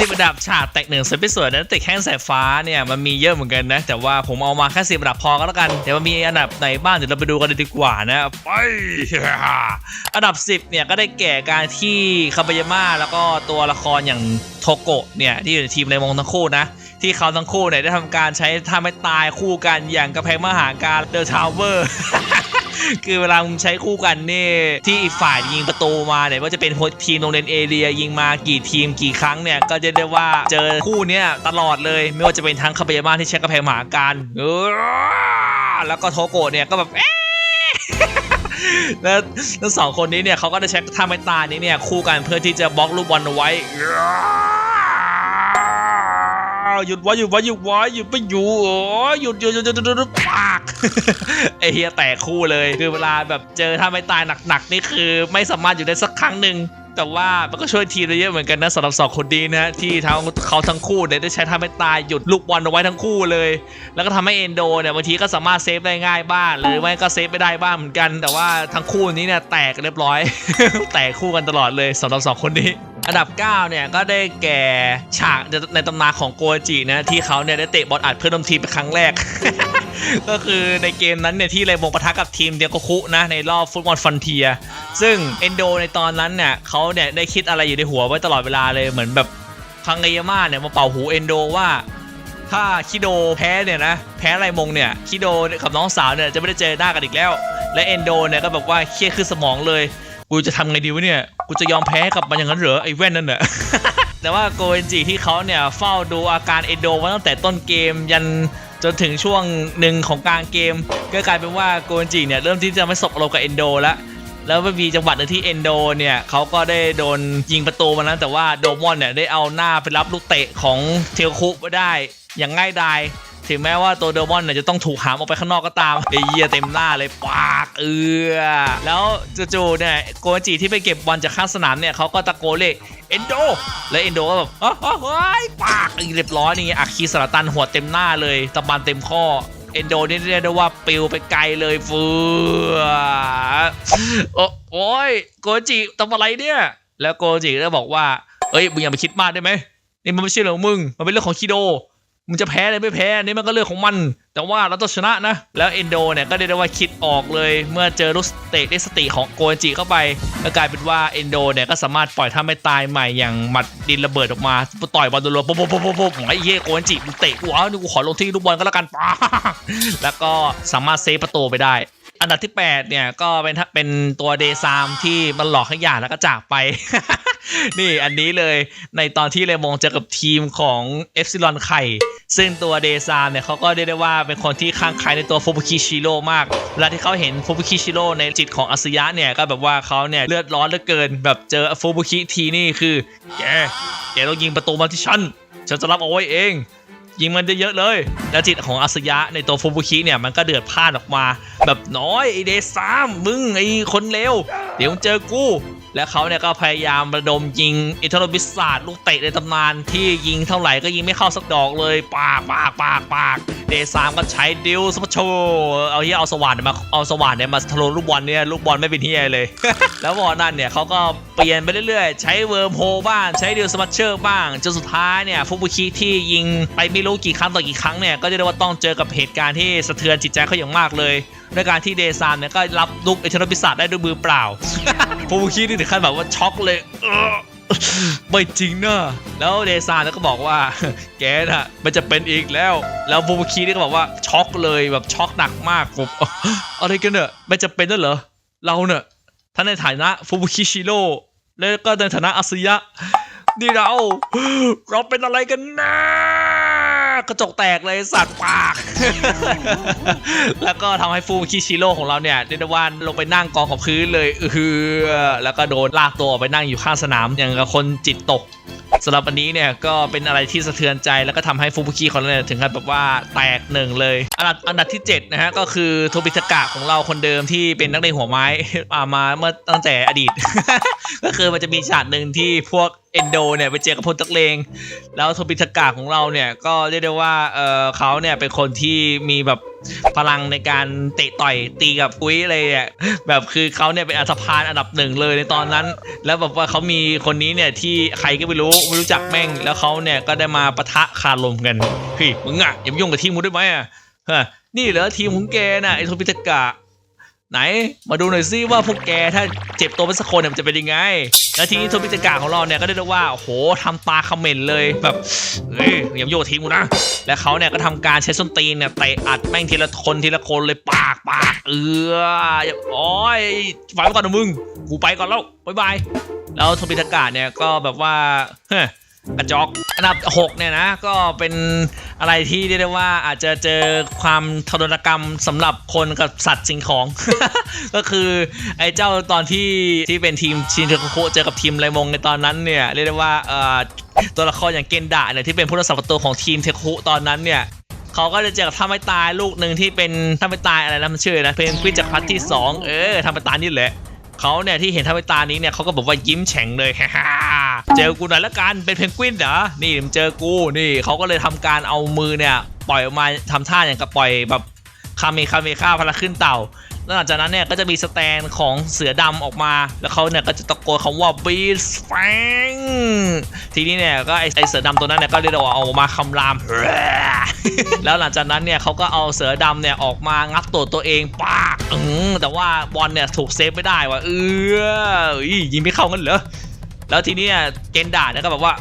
สิบอันดับฉากแตกหนึ่งสวยไม่สวยนั้นติดแข้งสายฟ้าเนี่ยมันมีเยอะเหมือนกันนะ แต่ว่าผมเอามาแค่สิบอันดับพอก็แล้วกัน เดี๋ยวมันมีอันดับไหนบ้างเดี๋ยวเราไปดูกันเลยดีกว่านะไปอันดับ10เนี่ยก็ได้แก่การที่คาบายาม่าแล้วก็ตัวละครอย่างโทโกะเนี่ยที่อยู่ในทีมในวงทั้งคู่นะ ที่เขาทั้งคู่เนี่ยได้ทำการใช้ท่าไม่ตายคู่กันอย่างกระแพงมหาการเดอะทาวเวอร์คือเวลามึงใช้คู่กันนี่ที่อีกฝ่ายยิงประตูมาเนี่ยว่าจะเป็นทีมโรงเรียนเอเรียยิงมากี่ทีมกี่ครั้งเนี่ยก็จะได้ว่าเจอคู่เนี้ยตลอดเลย ไม่ว่าจะเป็นทั้งคาบายามาที่ใช้กระแพงมหาการแล้วก็โทโกะเนี่ยก็แบบเอ๊แล้วทั้งสองคนนี้เนี่ยเขาก็ได้ใช้ท่าไม้ตายนี้เนี่ยคู่กันเพื่อที่จะบล็อกลูกบอลเอาไว้ หยุดไว้หยุดไว้หยุดไว้หยุดไม่อยู่โอ้หยุดหยุดหยุดหยุดหยุดปากไอเฮียแตกคู่เลยคือเวลาแบบเจอท่าไม้ตายหนักๆนี่คือ ไม่สามารถอยู่ได้สักครั้งหนึ่งแต่ว่ามันก็ช่วยทีมได้เยอะเหมือนกันนะสำหรับสองคนนี้นะที่ทั้งเขาทั้งคู่เนี่ยได้ใช้ท่าไม้ตายหยุดลูกบอลเอาไว้ทั้งคู่เลย แล้วก็ทำให้เอนโดเนี่ยบางทีก็สามารถเซฟได้ง่ายบ้างหรือไม่ก็เซฟไม่ได้บ้างเหมือนกัน แต่ว่าทั้งคู่นี้เนี่ยแตกเรียบร้อย แตกคู่กันตลอดเลยสำหรับสองคนนี้ อันดับ 9 เนี่ย ก็ได้แก่ฉากในตำนานของโกจินะ ที่เขาเนี่ยได้เตะบอลอัดเพื่อนร่วมทีมเป็นครั้งแรก ก็คือในเกมนั้นเนี่ยที่เลมงปะทะกับทีมเดียโกคุนะ ในรอบฟุตบอลฟันเทีย ซึ่งเอนโดในตอนนั้นเนี่ยเขาเนี่ยได้คิดอะไรอยู่ในหัวไว้ตลอดเวลาเลยเหมือนแบบคังเกยาม่าเนี่ยมาเป่าหูเอนโดว่าถ้าคิโดแพ้เนี่ยนะแพ้ไรมงเนี่ยคิโดกับน้องสาวเนี่ยจะไม่ได้เจอหน้ากันอีกแล้ว และเอนโดเนี่ยก็แบบว่าเครียดขึ้นสมองเลย กูจะทำไงดีวะเนี่ย กูจะยอมแพ้กับมันอย่างนั้นเหรอไอ้แว่นนั่นน่ะ แต่ว่าโกเอนจิที่เขาเนี่ยเฝ้าดูอาการเอนโดมาตั้งแต่ต้นเกมยันจนถึงช่วงหนึ่งของกลางเกม ก็กลายเป็นว่าโกเอนจิเนี่ยเริ่มที่จะไม่สบอารมณ์กับเอนโดแล้วแล้วมีจังหวะหนึ่งที่เอนโดเนี่ยเขาก็ได้โดนยิงประตูมาแล้วแต่ว่าโดมอนเนี่ยได้เอาหน้าไปรับลูกเตะของเทลคุมาได้อย่างง่ายดาย ถึงแม้ว่าตัวโดมอนเนี่ยจะต้องถูกหามออกไปข้างนอกก็ตามไอ้เหี้ยเต็มหน้าเลยปากเอือแล้วจู่ๆเนี่ยโกจิที่ไปเก็บบอลจากข้างสนามเนี่ยเขาก็ตะโกนเลยเอนโดแล้วเอนโดก็แบบเฮ้ยเฮ้ยปากเรียบร้อยนี่อักคีสารตันหัวเต็มหน้าเลยตะบันเต็มข้อเอนโดนี่เรียกได้ว่าปิวไปไกลเลยเฟือโอ้โอ้ยโกจิทำอะไรเนี่ย แล้วโกจิก็บอกว่า เอ้ยมึงอย่าไปคิดมากได้ไหมนี่มันไม่ใช่เรื่องของมึง มันเป็นเรื่องของคิโด มึงจะแพ้หรือไม่แพ้นี่มันก็เรื่องของมัน แต่ว่าเราต้องชนะนะ แล้วเอนโดเนี่ยก็ได้ได้ว่าคิดออกเลย เมื่อเจอลูกเตะได้สติของโกนจิเข้าไปก็กลายเป็นว่าเอนโดเนี่ยก็สามารถปล่อยท่าไม่ตายใหม่อย่างหมัดดินระเบิดออกมาต่อยบอลรัวๆปุ๊บปุ๊บปุ๊บปุ๊บปุ๊บไอ้เย่โกนจิมึงเตะกูเอากูขอลงที่ลูกบอลก็แล้วกันป้าแล้วก็สามารถเซฟประตูไปได้ อันดับที่ 8 เนี่ย ก็เป็นถ้าเป็นตัวเดซามที่มันหลอกให้หย่าแล้วก็จากไป นี่อันนี้เลยในตอนที่เลมงเจอกับทีมของเอฟซิลอนไข่ซึ่งตัวเดซามเนี่ยเขาก็ได้ได้ว่าเป็นคนที่ข้างใครในตัวฟูบุคิชิโร่มากเวลาที่เขาเห็นฟูบุคิชิโร่ในจิตของอาสยะเนี่ยก็แบบว่าเขาเนี่ยเลือดร้อนเหลือเกิน แบบเจอฟูบุคิทีนี่คือแกแกต้องยิงประตูมาที่ฉันฉันจะรับเอาไว้เอง ยิงมันเยอะๆเลย แล้วจิตของอาสยะในตัวฟูบุคิเนี่ยมันก็เดือดพล่านออกมา แบบน้อยไอเดซามมึงไอคนเลวเดี๋ยวเจอกู และเขาเนี่ยก็พยายามระดมยิงอิทโนบิสซาดลูกเตะในตำนานที่ยิงเท่าไหร่ก็ยิงไม่เข้าสักดอกเลย ปากปากปากปากเดซามก็ใช้ดิวสปโชเอาเฮียเอาสว่านมาเอาสว่านเนี่ยมาทะลุลูกบอลเนี่ยลูกบอลไม่เป็นเฮียเลย แล้วบอลนั่นเนี่ยเขาก็เปลี่ยนไปเรื่อยๆ ใช้เวิร์มโฮบ้างใช้ดิวสมัชเชอร์บ้างจนสุดท้ายเนี่ยฟุบุคิที่ยิงไปไม่รู้กี่ครั้งต่อกี่ครั้งเนี่ยก็จะได้ว่าต้องเจอกับเหตุการณ์ที่สะเทือนจิตใจเขาอย่างมากเลย ด้วยการที่เดซามเนี่ยก็รับลูกเอเทโนบิสซาดได้ด้วยมือเปล่าฟูบุคินี่ถึงขั้นแบบว่าช็อกเลยไม่จริงนะแล้วเดซานก็บอกว่า แกน่ะ มันจะเป็นอีกแล้ว แล้วฟูบุคินี่ก็บอกว่าช็อกเลยแบบช็อกหนักมากผมอะไรกันเนอะไม่จะเป็นนั่นเหรอ เราเนอะทั้งในฐานะฟูบุคิชิโร่แล้วก็ในฐานะอาสยะ นี่เรา เราเป็นอะไรกันนะ กระจกแตกเลยสัตว์ปาก แล้วก็ทำให้ฟูคิชิโร่ของเราเนี่ยเด้ว่าลงไปนั่งกองกับพื้นเลยเออแล้วก็โดนลากตัวออกไปนั่งอยู่ข้างสนามอย่างกับคนจิตตกสำหรับวันนี้เนี่ยก็เป็นอะไรที่สะเทือนใจแล้วก็ทำให้ฟูบุคิของเราเนี่ยถึงขั้นแบบว่าแตกหนึ่งเลย อันดับอันดับที่7นะฮะก็คือโทบิทากะของเราคนเดิมที่เป็นนักเรียนหัวไม้อ่ามาเมื่อตั้งแต่อดีต ก็คือมันจะมีฉากหนึ่งที่พวก เอนโดเนี่ยไปเจอกับพลตักเลง แล้วโทบิทากะของเราเนี่ยก็เรียกได้ว่าเออเขาเนี่ยเป็นคนที่มีแบบพลังในการเตะต่อยตีกับกุ้ยอะไรเนี่ยแบบคือเขาเนี่ยเป็นอัศพานอันดับหนึ่งเลยในตอนนั้น แล้วแบบว่าเขามีคนนี้เนี่ยที่ใครก็ไม่รู้ไม่รู้จักแม่ง แล้วเขาเนี่ยก็ได้มาปะทะคารลมกันเฮ้ยมึงอะอย่ามายุ่งกับทีมมึงได้ไหมอะฮะนี่เหรอทีมของแกน่ะไอ้โทพิตกะ ไหนมาดูหน่อยซิว่าพวกแกถ้าเจ็บตัวไปสักคนเนี่ยมันจะเป็นยังไง แล้วทีนี้โทพิตกะของเราเนี่ยก็ได้รียกว่าโหทำตาคอมเมนต์เลยแบบเฮ้ยอย่าโยกบทีมกูนะ และเขาเนี่ยก็ทำการใช้ส้นตีนเนี่ยเตะอัดแม่งทีละคนทีละคนเลยปากปากเอออย่าโอ้ยฟังก่อนนะมึงกูไปก่อนแล้วบ๊ายบายแล้วโทบิตากะเนี่ยก็แบบว่าเฮ้ กระจอกอันดับ 6 เนี่ยนะ ก็เป็นอะไรที่เรียกได้ว่าอาจจะเจอความทรกรรมสำหรับคนกับสัตว์สิ่งของ ก็คือไอ้เจ้าตอนที่ที่เป็นทีมชินเทโคเจอกับทีมไรมงในตอนนั้นเนี่ย เรียกได้ว่าเอ่อตัวละครอย่างเกนดะเนี่ยที่เป็นผู้รักษาประตูของทีมเทโคตอนนั้นเนี่ยเขาก็จะเจอกับท่าไม่ตายลูกหนึ่งที่เป็นท่าไม่ตายอะไรนะมันชื่อนะเพนกวินจากพัทที่ 2 เออท่าไม่ตายนี่แหละเขาเนี่ยที่เห็นท่าไม่ตายนี้เนี่ยเขาก็บอกว่ายิ้มแฉ่งเลยฮ่า เจอกูหน่อยละกันเป็นเพนกวินเหรอนี่มึงเจอกูนี่เขาก็เลยทำการเอามือเนี่ยปล่อยออกมาทำท่าอย่างกับปล่อยแบบคาเมคาเมค่าพลังขึ้นเต่าแล้วหลังจากนั้นเนี่ยก็จะมีสแตนของเสือดำออกมา แล้วเขาเนี่ยก็จะตะโกนคำว่า beast fang ทีนี้เนี่ยก็ไอไอเสือดำตัวนั้นเนี่ยก็เรียกว่าเอามาคำราม แล้วหลังจากนั้นเนี่ยเขาก็เอาเสือดำเนี่ยออกมางับตัวตัวเองปากอืแต่ว่าบอลเนี่ยถูกเซฟไม่ได้ว่ะเออยยิงไม่เข้ากันเหรอ แล้วทีนี้เนี่ยเกนดาเนี่ยก็แบบว่า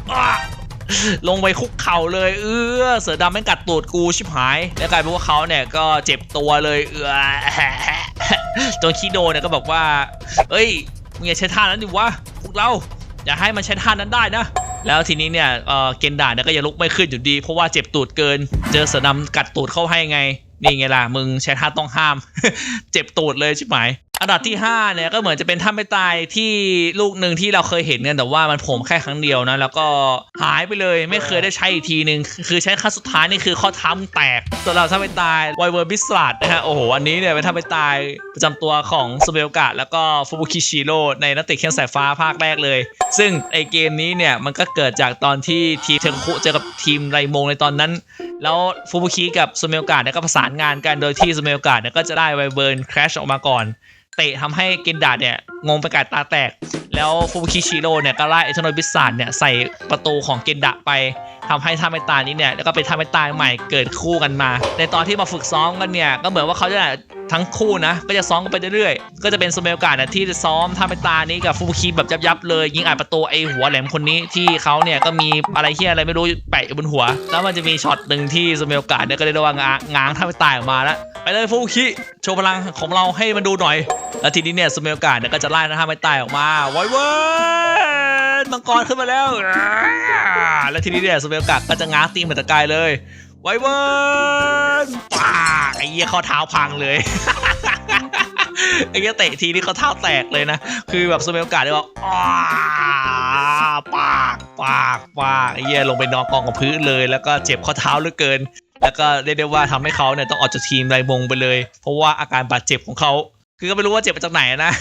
ลงไปคุกเข่าเลย เออเสือดำแม่งกัดตูดกูชิบหาย แล้วกลายเป็นว่าเขาเนี่ยก็เจ็บตัวเลยเออจนคิโดเนี่ยก็บอกว่า เอ้ยมึงอย่าใช้ท่านั้นดิวะพวกเราอย่าให้มันใช้ท่านั้นได้นะแล้วทีนี้เนี่ยเออเกนดาเนี่ยก็ยังลุกไม่ขึ้นอยู่ดี เพราะว่าเจ็บตูดเกิน เจอเสือดำกัดตูดเข้าให้ไง นี่ไงล่ะ มึงใช้ท่าต้องห้าม เจ็บตูดเลยชิบหาย อันดับที่5เนี่ยก็เหมือนจะเป็นท่าไม่ตายที่ลูกหนึ่งที่เราเคยเห็นกันแต่ว่ามันผมแค่ครั้งเดียวนะ แล้วก็หายไปเลยไม่เคยได้ใช้อีกทีหนึ่งคือใช้ครั้งสุดท้ายนี่คือข้อเท้ามึงแตกส่วนเราท่าไม่ตายไวเวอร์บิสลัดนะฮะโอ้โหอันนี้เนี่ยเป็นท่าไม่ตายประจำตัวของสเบลกะแล้วก็ฟูบุคิชิโร่ในนักเตะเครื่งสายฟ้าภาคแรกเลย ซึ่งไอเกมนี้เนี่ยมันก็เกิดจากตอนที่ทีมเทคุเจอกับทีมไรมงในตอนนั้น แล้วฟูบุคิกับซูเมลกาเนี่ยก็ประสานงานกันโดยที่ซูเมลกาเนี่ยก็จะได้ไวเบิร์นครชออกมาก่อน เตะทำให้เกนดาดเนี่ยงงไปกาดตาแตก แล้วฟูบุคิชิโร่เนี่ยก็ไล่เอทโนบิสานเนี่ยใส่ประตูของเกนดะไปทำให้ท่าไม่ตายนี้เนี่ยแล้วก็เป็นท่าไม่ตายใหม่เกิดคู่กันมา ในตอนที่มาฝึกซ้อมกันเนี่ยก็เหมือนว่าเขาจะทั้งคู่นะ ก็จะซ้อมกันไปเรื่อยๆ ก็จะเป็นซูเมลกาเนี่ยที่จะซ้อมท่าไม่ตายนี้กับฟูบุคิแบบยับๆเลย ยิงอัดประตูไอหัวแหลมคนนี้ที่เขาเนี่ยก็มีอะไรเฮียอะไรไม่รู้แปะอยู่บนหัว แล้วมันจะมีช็อตหนึ่งที่ซูเมลกาเนี่ยก็ได้ระว่างง้างท่าไม่ตายออกมาแล้วไปเลยฟูคิโชว์พลังของเราให้มันดูหน่อย แล้วทีนี้เนี่ยซูเมลกาเนี่ยก็จะไล่ท่าไม่ตายออกมาไว้เว้ยมังกรขึ้นมาแล้ว แล้วทีนี้เนี่ยซูเมลกาก็จะง้างตีเหมือนตะกายเลย ไว้เว้ยปากไอ้เหี้ยข้อเท้าพังเลยไอ้เหี้ยเตะทีนี่เขาเท้าแตกเลยนะ คือแบบซูเมลกาเนี่ยบอกอ้าปากปากปากไอ้เหี้ยลงไปนอนกองกับพื้นเลย แล้วก็เจ็บข้อเท้าเหลือเกิน แล้วก็เรียกได้ว่าทำให้เขาเนี่ยต้องออกจากทีมไรมงไปเลย เพราะว่าอาการบาดเจ็บของเขาคือก็ไม่รู้ว่าเจ็บมาจากไหนนะ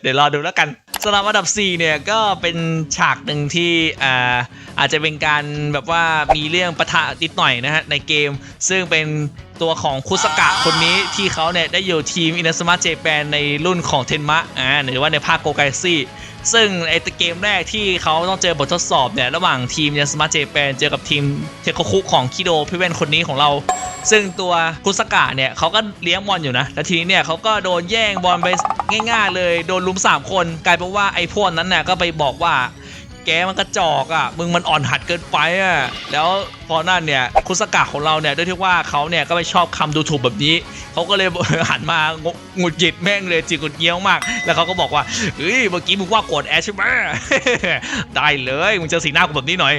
เดี๋ยวรอดูแล้วกันสำหรับอันดับ 4 เนี่ยก็เป็นฉากหนึ่งที่อ่าอาจจะเป็นการแบบว่ามีเรื่องประทะนิดหน่อยนะฮะในเกม ซึ่งเป็นตัวของคุสกะคนนี้ที่เขาเนี่ยได้อยู่ทีมอิน s สมาเจแปนในรุ่นของเทนมะอ่าหรือว่าในภาคโกไกซี่ ซึ่งไอ้เกมแรกที่เขาต้องเจอบททดสอบเนี่ย ระหว่างทีมยันสมาเจแปนเจอกับทีมเทโคคุของคิโดพี่เว่นคนนี้ของเรา ซึ่งตัวคุสกะเนี่ยเขาก็เลี้ยงบอลอยู่นะ แล้วทีนี้เนี่ยเขาก็โดนแย่งบอลไปง่ายๆ เลยโดนลุมสามคน กลายเป็นว่าไอ้พวกนั้นน่ะก็ไปบอกว่าแกมันกระจอกอะมึงมันอ่อนหัดเกินไปอะแล้วพอนั่นเนี่ยคุสกะของเราเนี่ยด้วยที่ว่าเขาเนี่ยก็ไม่ชอบคำดูถูกแบบนี้เขาก็เลยหันมางหงุดหงิดแม่งเลยจิกหงุดเงี้ยวมาก แล้วเขาก็บอกว่าเฮ้ยเมื่อกี้มึงว่าโกรธแอชใช่ไหมได้เลยมึงเจอสีหน้ากูแบบนี้หน่อย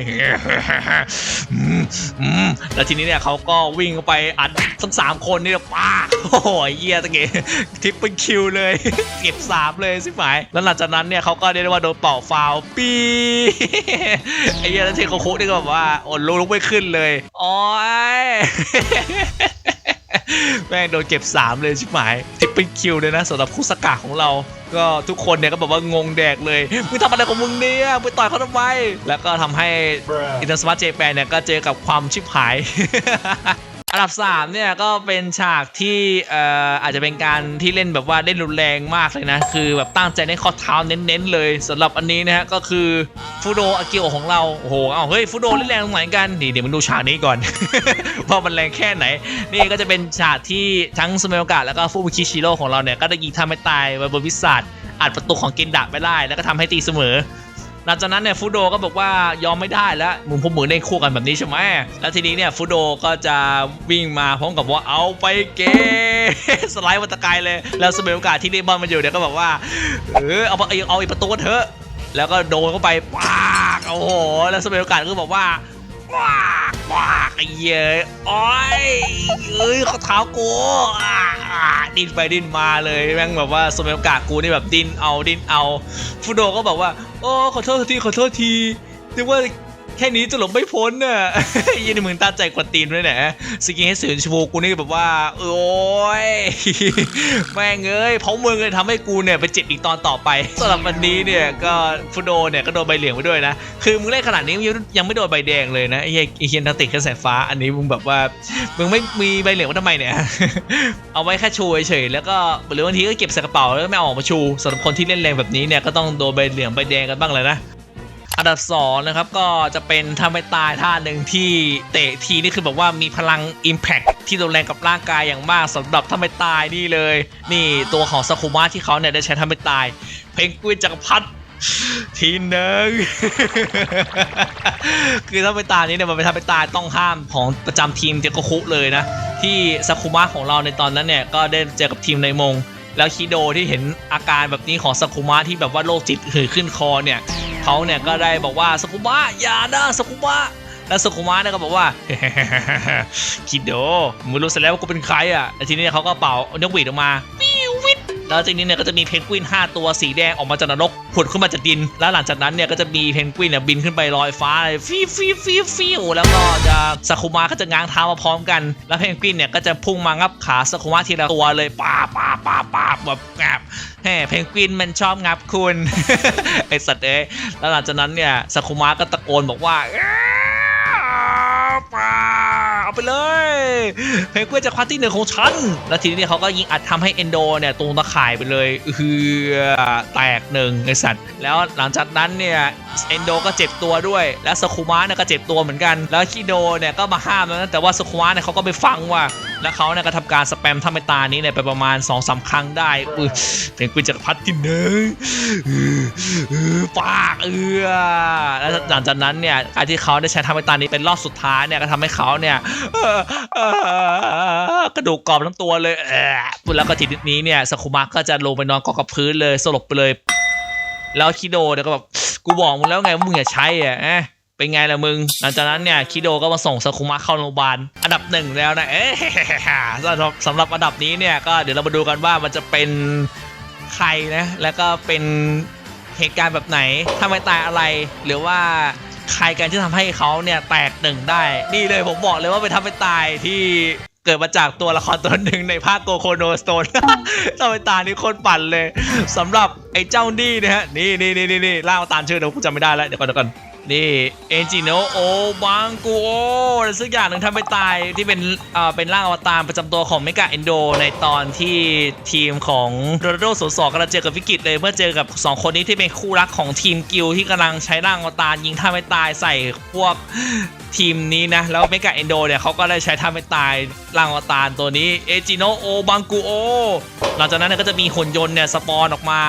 แล้วทีนี้เนี่ยเขาก็วิ่งไปอัดทั้งสามคนนี่ป้าโอ้โหเยี่ยตะเกียทิปเป็นคิวเลยเก็บสามเลยสิหมายแล้วหลังจากนั้นเนี่ยเขาก็เรียกได้ว่าโดนเป่าฟาวปีไอ้เหี้ยแล้วเทโคคุนี่ก็แบบว่าอดลุกลุกไม่ขึ้นเลยโอ้ยแม่งโดนเก็บ 3 เลยชิบหายทิปเป็นคิวเลยนะสำหรับคู่สกาของเรา ก็ทุกคนเนี่ยก็แบบว่างงแดกเลยมึงทำอะไรของมึงเนี่ยไปต่อยเขาทำไมแล้วก็ทำให้อินเตอร์สมาร์ทเจแปนเนี่ยก็เจอกับความชิบหาย อันดับ3เนี่ยก็เป็นฉากที่เอ่ออาจจะเป็นการที่เล่นแบบว่าเล่นรุนแรงมากเลยนะ คือแบบตั้งใจเล่นข้อเท้าเน้นๆเลยสำหรับอันนี้นะฮะก็คือฟูโดอากิโอของเราโอ้โหเอาเฮ้ยฟูโดเล่นแรงตรงไหนกันนี่เดี๋ยวมึงดูฉากนี้ก่อน ว่ามันแรงแค่ไหน นี่ก็จะเป็นฉากที่ทั้งสเมลกะแล้วก็ฟูบุคิชิโร่ของเราเนี่ยก็ได้ยิงทำให้ตายไว้บนวิสัทอัดประตูของเกนดะไปได้แล้วก็ทำให้ตีเสมอ หลังจากนั้นเนี่ยฟูโดก็บอกว่ายอมไม่ได้แล้วมึงพวกมึงได้คู่กันแบบนี้ใช่ไหมแล้วทีนี้เนี่ยฟูโดก็จะวิ่งมาพร้อมกับว่าเอาไปเกสไลด์มาตะไกลเลย แล้วสบิโอกาสที่เล่บอลมันอยู่เนี่ยก็บอกว่าเออเอาเอาเอาอีประตูเถอะ แล้วก็โดนเข้าไปปากโอ้โหแล้วสบิโอกาสก็บอกว่าปากปาก ไอ้เหี้ยโอ้ยเอ้ยเขาเท้ากูอ่าดิ้นไปดิ้นมาเลยแม่งแบบว่าสมัยกากูนี่แบบดิ้นเอาดิ้นเอาฟูโดก็บอกว่า โอ้ขอโทษทีขอโทษทีนึกว่า แค่นี้จะหลบไม่พ้นน่ะยี่นี่มึงตั้งใจกวนตีนด้วยนะสกินให้สื่อชมูกูนี่แบบว่า โอ้ยแม่งเอ้ยเพราะมึงเลยทำให้กูเนี่ยไปเจ็บอีกตอนต่อไปสำหรับวันนี้เนี่ยก็ฟูโดเนี่ยก็โดนใบเหลืองไปด้วยนะ คือมึงเล่นขนาดนี้ยังยังไม่โดนใบแดงเลยนะไอ้เหี้ยไอ้เฮียนักติดแค่สฟ้า อันนี้มึงแบบว่ามึงไม่มีใบเหลืองมาทำไมเนี่ยเอาไว้แค่ชูเฉยๆแล้วก็หรือบางทีก็เก็บใส่กระเป๋าแล้วไม่เอาออกมาชูสำหรับคนที่เล่นแรงแบบนี้เนี่ยก็ต้องโดนใบเหลืองใบแดงกันบ้างเลยนะ อันดับสองนะครับก็จะเป็นทำให้ตายท่าหนึ่งที่เตะทีนี่คือแบบว่ามีพลัง Impact ที่รุนแรงกับร่างกายอย่างมากสำหรับทำให้ตายนี่เลย นี่ตัวของซากุมะที่เขาเนี่ยได้ใช้ทำให้ตาย เพนกวินจักรพรรดิทีหนึ่งคือถ้าไปตายนี้เนี่ยมันเป็นทำไปตายต้องห้ามของประจำทีมเจโกคุเลยนะ ที่ซากุมะของเราในตอนนั้นเนี่ยก็ได้เจอกับทีมในมง แล้วคิโดที่เห็นอาการแบบนี้ของซากุมะที่แบบว่าโรคจิตหือขึ้นคอเนี่ยเขาเนี่ยก็ได้บอกว่าซากุมะอย่านะซากุมะแล้วซากุมะเนี่ยก็บอกว่าคิโดมึงรู้เสร็จแล้วว่ากูเป็นใครอะแล้วทีนี้เขาก็เป่านกหวีดออกมา แล้วทีนี้เนี่ยก็จะมีเพนกวิน 5 ตัวสีแดงออกมาจากนรกผุดขึ้นมาจากดิน แล้วหลังจากนั้นเนี่ยก็จะมีเพนกวินเนี่ยบินขึ้นไปลอยฟ้าฟิวฟิวฟิวฟิวแล้วก็จะซากุมะก็จะง้างเท้ามาพร้อมกัน แล้วเพนกวินเนี่ยก็จะพุ่งมางับขาซากุมะทีละตัวเลยป้าป้าป้าป้าแบบงับแหมเพนกวินมันชอบงับคุณไอสัตว์เอ้ยแล้วหลังจากนั้นเนี่ยซากุมะก็ตะโกนบอกว่าป้า เอาไปเลยเพนกวินจะคว้าที่หนึ่งของฉัน แล้วทีนี้เขาก็ยิงอัดทำให้เอนโดเนี่ยตรงตะข่ายไปเลยคือแตกหนึ่งไอสัตว์ แล้วหลังจากนั้นเนี่ยเอนโดก็เจ็บตัวด้วย และสคุมะเนี่ยก็เจ็บตัวเหมือนกัน แล้วคิโดเนี่ยก็มาห้ามแล้วนะแต่ว่าสคุมะเนี่ยเขาก็ไปฟังว่าแล้วเขาเนี่ยก็ทำการสแปมทำให้ตานี้เนี่ยไปประมาณ2อสาครั้งได้อุ้ยเพนกวินจักรพรรดิที่หนึ่งอื้ออือปากเอือแล้วหลังจากนั้นเนี่ยการที่เขาได้ใช้ทำให้ตานี้เป็นรอบสุดท้ายเนี่ยก็ทำให้เขาเนี่ยกระดูกกรอบทั้งตัวเลยแล้วก็ทีนี้เนี่ยสคุมะก็จะลงไปนอนกองกับพื้นเลยสลบไปเลย แล้วคิโดเนี่ยก็แบบกูบอกมึงแล้วไงว่ามึงอย่าใช้อะ เป็นไงล่ะมึง หลังจากนั้นเนี่ยคิโดก็มาส่งซากุมะเข้าโรงพยาบาลอันดับหนึ่งแล้วนะ เอ๊ะสำหรับสำหรับอันดับนี้เนี่ยก็เดี๋ยวเรามาดูกันว่ามันจะเป็นใครนะ แล้วก็เป็นเหตุการณ์แบบไหนทำไมตายอะไร หรือว่าใครกันที่ทำให้เขาเนี่ยแตกหนึ่งได้ นี่เลยผมบอกเลยว่าเป็นทำให้ตายที่เกิดมาจากตัวละครตัวหนึ่งในภาคโกโคโนสโตนทำให้ตายนี่โคนปั่นเลยสำหรับไอ้เจ้านี่นะฮะ นี่นี่นี่นี่นี่ล่าเอาตามชื่อเดี๋ยวกูจำไม่ได้แล้วเดี๋ยวก่อนเดี๋ยวก่อน นี่เอนจิโนโอบังกูโออะสักอย่างหนึ่งทำให้ตายที่เป็นเอ่อเป็นร่างอวตารประจำตัวของเมกาเอนโดในตอนที่ทีมของโดโดศูสอกำลังเจอกับวิกฤตเลยเมื่อเจอกับ 2 คนนี้ที่เป็นคู่รักของทีมกิลที่กำลังใช้ร่างอวตารยิงท่าไม่ตายใส่พวกทีมนี้นะ แล้วเมกาเอนโดเนี่ยเขาก็ได้ใช้ท่าไม่ตายร่างอวตารตัวนี้เอจิโนโอบังกูโอหลังจากนั้นก็จะมีหุ่นยนต์เนี่ยสปอนออกมา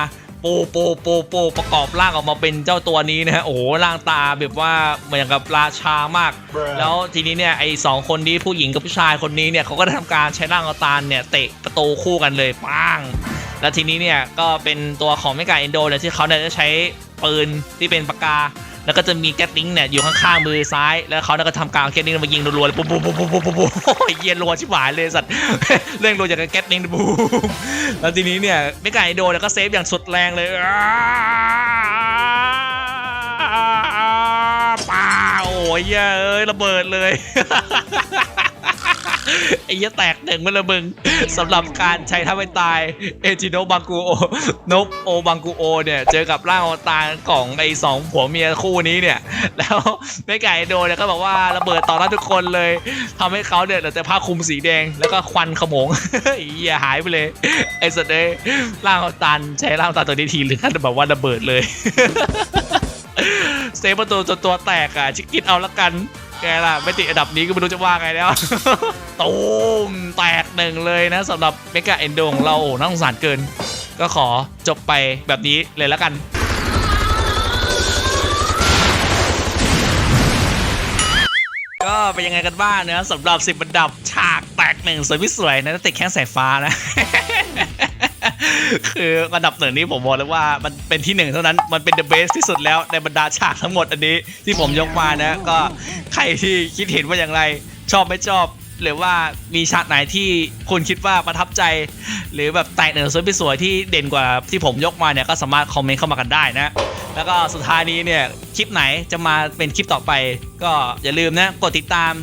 ปโปโปโปประกอบร่างออกมาเป็นเจ้าตัวนี้นะฮะโอ้โหร่างตาแบบว่าเหมือนกับราชามาก แล้วทีนี้เนี่ยไอ้สองคนนี้ผู้หญิงกับผู้ชายคนนี้เนี่ยเขาก็ได้ทำการใช้ร่างอวตารเนี่ยเตะประตูคู่กันเลยปังแล้วทีนี้เนี่ยก็เป็นตัวของเมกาเอนโดเนี่ยที่เขาเนี่ยจะใช้ปืนที่เป็นปากกา แล้วก็จะมีแก๊ตติ้งเนี่ยอยู่ข้างๆมือซ้าย แล้วเขาเนี่ยก็ทำการเอาแก๊ตติ้งมายิงรัวๆเลยปุ๊บปุ๊บปุ๊บปุ๊บปุ๊บปุ๊บโอ้ยเย็นรัวชิบหายเลยสัตว์เร่งรัวจากแก๊ตติ้งปุ๊บแล้วทีนี้เนี่ยไม่ไก่โดนแล้วก็เซฟอย่างสุดแรงเลยป้าโอ้ยเยเอ้ยระเบิดเลย ไอ้เหี้ยแตกหนึ่งมันละมึงสำหรับการใช้ท่าไม่ตายเอจิโนบังกูโอนบโอบังกูโอเนี่ย เจอกับร่างอวตารของไอ้สองผัวเมียคู่นี้เนี่ย แล้วไม่ไก่โดนเนี่ยก็บอกว่าระเบิดต่อหน้าทุกคนเลยทำให้เขาเนี่ยเหลือแต่ผ้าคลุมสีแดงแล้วก็ควันขโมงเหี้ยหายไปเลยไอ้สัตว์เอ้ยร่างอวตารใช้ร่างอวตารตัวนี้ทีหรือขั้นแบบว่าระเบิดเลยเซฟประตูจนตัวแตกอะชิคกินเอาละกัน แกล่ะไม่ติดอันดับนี้ก็ไม่รู้จะว่าไงแล้วตูมแตกหนึ่งเลยนะสำหรับเมกาเอนโดของเราโอ้น่าสงสารเกิน ก็ขอจบไปแบบนี้เลยแล้วกันก็เป็นยังไงกันบ้างนะสำหรับสิบอันดับฉากแตกหนึ่งสวยไม่สวยนะติดแค่สายฟ้านะ คืออันดับหนึ่งนี้ผมบอกเลยว่ามันเป็นที่หนึ่งเท่านั้นมันเป็น the best ที่สุดแล้วในบรรดาฉากทั้งหมดอันนี้ที่ผมยกมานะ ก็ใครที่คิดเห็นว่าอย่างไร ชอบไม่ชอบ หรือว่ามีฉากไหนที่คุณคิดว่าประทับใจ หรือแบบแตกหนึ่งสวยไม่สวยที่เด่นกว่าที่ผมยกมาเนี่ยก็สามารถคอมเมนต์เข้ามากันได้นะแล้วก็สุดท้ายนี้เนี่ยคลิปไหนจะมาเป็นคลิปต่อไป ก็อย่าลืมนะกดติดตาม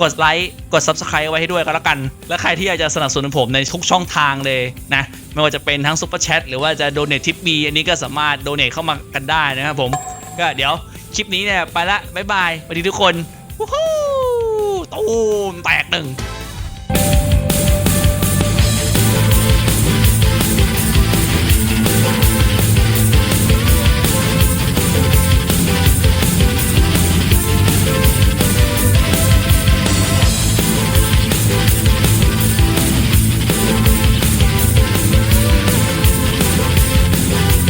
กดไลค์กด Subscribe ไว้ให้ด้วยก็แล้วกัน และใครที่อยากจะสนับสนุนผมในทุกช่องทางเลยนะไม่ว่าจะเป็นทั้งซุปเปอร์แชทหรือว่าจะโดเนททิปบีอันนี้ก็สามารถโดเนทเข้ามากันได้นะครับผม ก็เดี๋ยวคลิปนี้เนี่ยไปละบ๊ายบายสวัสดีทุกคนวู้ฮู้ตูมแตกหนึ่ง